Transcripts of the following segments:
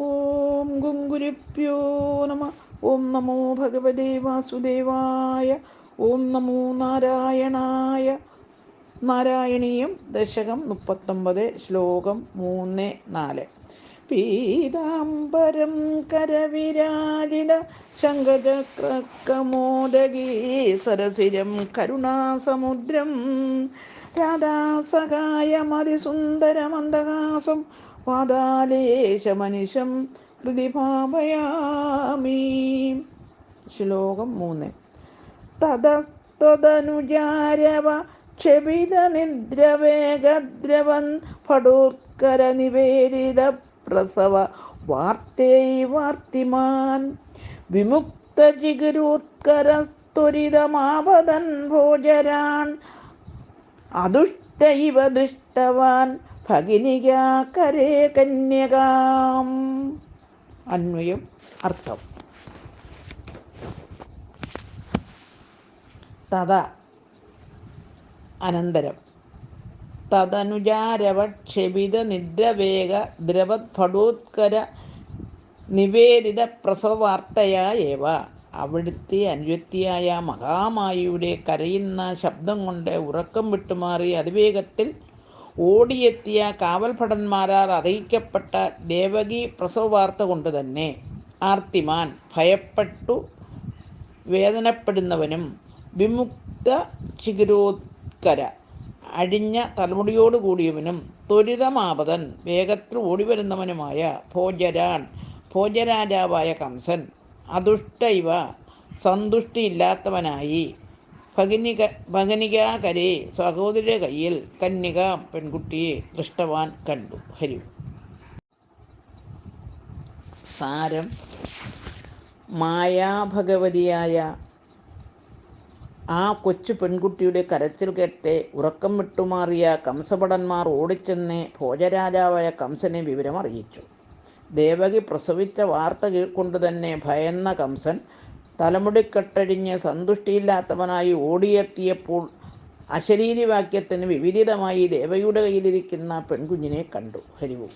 ഓം ഗുങ്കുരുപ്യോ നമ. ഓം നമോ ഭഗവതേ വാസുദേവായ. ഓം നമോ നാരായണായ. നാരായണീയം ദശകം മുപ്പത്തൊമ്പത് ശ്ലോകം മൂന്ന് നാല്. പീതാംബരം കരവിരാജിത ശങ്കചക്രക്കമോദകീ സരസിരം കരുണാസമുദ്രം രാധാസഹായമതിസുന്ദരമന്ദഹാസം വാതാലേശമനിശം ഹൃതി ഭാവയാമി. ശ്ലോകം മൂന്ന്. തതസ്ത്വതനുജാരവ ക്ഷപിത നിദ്രവേഗദ്രവൻ ഫടോത്കര നിവേദിത പ്രസവ വാർത്തൈ വാർത്തിമാൻ. വിമുക്ത ജിഗുരുത്കരസ്ത്വരിതമാപതൻ ഭോജരാൻ. അതുഷ്ടൈവ ദുഷ്ടവാൻ. ഭഗിനികാകരേ കന്യകാം. അന്വയം അർത്ഥം. തഥ അനന്തരം. തദനുജാരവക്ഷപിത നിദ്രവേഗ ദ്രവത്ഫടോത്കര നിവേദിത പ്രസവാർത്തയായവ അവിടുത്തെ അനുജത്തിയായ മഹാമായിയുടെ കരയുന്ന ശബ്ദം കൊണ്ട് ഉറക്കം വിട്ടുമാറി അതിവേഗത്തിൽ ഓടിയെത്തിയ കാവൽഭടന്മാരാൽ അറിയിക്കപ്പെട്ട ദേവകി പ്രസവവാർത്ത കൊണ്ട് തന്നെ ആർത്തിമാൻ ഭയപ്പെട്ടു വേദനപ്പെടുന്നവനും വിമുക്ത ചികിരോത്കര അഴിഞ്ഞ തലമുടിയോടുകൂടിയവനും ത്വരിതമാപതൻ വേഗത്തിൽ ഓടിവരുന്നവനുമായ ഭോജരാൻ ഭോജരാജാവായ കംസൻ അതുഷ്ടൈവ സന്തുഷ്ടിയില്ലാത്തവനായി ഭഗനിക ഭഗനികാകരെ സഹോദര കയ്യിൽ കന്യക പെൺകുട്ടിയെ ദൃഷ്ടവാൻ കണ്ടു. ഹരി. സാരം മായാഭഗവതിയായ ആ കൊച്ചു പെൺകുട്ടിയുടെ കരച്ചിൽ കേട്ട് ഉറക്കം വിട്ടുമാറിയ കംസഭടന്മാർ ഓടിച്ചെന്ന് ഭോജരാജാവായ കംസനെ വിവരം അറിയിച്ചു ദേവകി പ്രസവിച്ച വാർത്ത കൊണ്ടുതന്നെ ഭയന്ന കംസൻ തലമുടിക്കെട്ടഴിഞ്ഞ് സന്തുഷ്ടിയില്ലാത്തവനായി ഓടിയെത്തിയപ്പോൾ അശരീരിവാക്യത്തിന് വിപരീതമായി ദേവയുടെ കയ്യിലിരിക്കുന്ന പെൺകുഞ്ഞിനെ കണ്ടു. ഹരിവും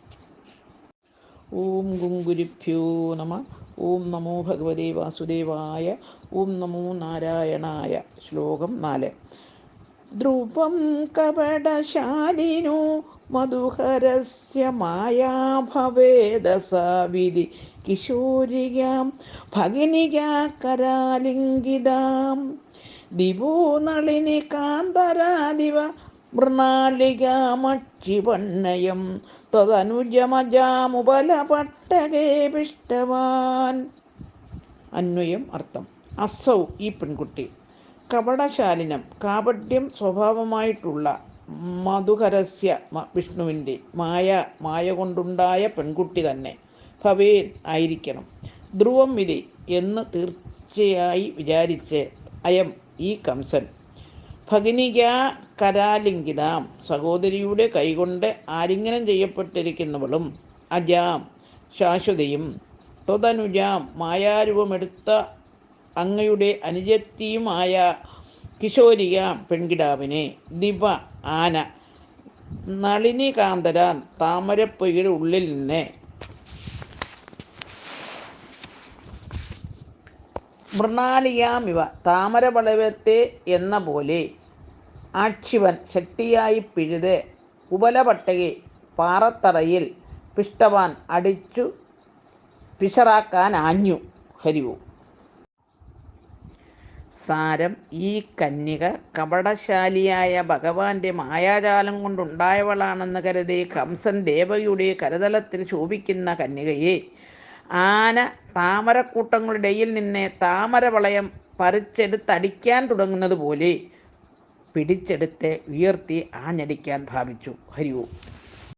ഓം. ഗുങ്കുരിഭ്യോ നമ. ഓം നമോ ഭഗവതേ വാസുദേവായ. ഓം നമോ നാരായണായ. ശ്ലോകം നാല്. ധ്രുവം കപടശാലിനു മധുഹരസ്യ മായാഭവേദസാവിധി. കിശോരിയാം ഭഗിനികാകരാലിംഗിതാം കരാലിംഗിതാം. ദിവോനളിനി കാന്തരാദിവ മൃണാളികാമക്ഷിപണ്ണയം ത്വതനുജമജാമുപലപട്ടകേ പിഷ്ടവാൻ. അന്വയം അർത്ഥം. അസൗ ഈ പെൺകുട്ടി. കപടശാലിനം കാപട്യം സ്വഭാവമായിട്ടുള്ള മധുകരസ്യ വിഷ്ണുവിന്റെ മായ മായ കൊണ്ടുണ്ടായ പെൺകുട്ടി തന്നെ ഭവേൻ ആയിരിക്കണം. ധ്രുവം വിധി എന്ന് തീർച്ചയായി വിചാരിച്ച് അയം ഈ കംസൻ. ഭഗിനിക കരാലിംഗിതാം സഹോദരിയുടെ കൈകൊണ്ട് ആലിംഗനം ചെയ്യപ്പെട്ടിരിക്കുന്നവളും അജാം ശാശ്വതയും ത്വതനുജാം മായാരൂപമെടുത്ത അങ്ങയുടെ അനുജത്തിയുമായ കിശോരിക പെൺകിടാവിനെ ദിവ ആന നളിനികാന്തര താമരപ്പൊയ്യുടെ ഉള്ളിൽ നിന്ന് മൃണാളിയാമിവ താമരപളവത്തെ എന്ന പോലെ ആക്ഷിവൻ ശക്തിയായി പിഴുത് ഉപലപട്ടകെ പാറത്തറയിൽ പിഷ്ടവാൻ അടിച്ചു പിഷറാക്കാൻ ആഞ്ഞു ഹരിവു. സാരം ഈ കന്യക കപടശാലിയായ ഭഗവാന്റെ മായാജാലം കൊണ്ടുണ്ടായവളാണെന്ന് കരുതി കംസൻ ദേവയുടെ കരതലത്തിൽ ശോഭിക്കുന്ന കന്യകയെ. ആന താമരക്കൂട്ടങ്ങളുടെ ഇടയിൽ നിന്ന് താമരവളയം പറിച്ചെടുത്തടിക്കാൻ തുടങ്ങുന്നത് പോലെ പിടിച്ചെടുത്ത് ഉയർത്തി ആഞ്ഞടിക്കാൻ ഭാവിച്ചു. ഹരിവു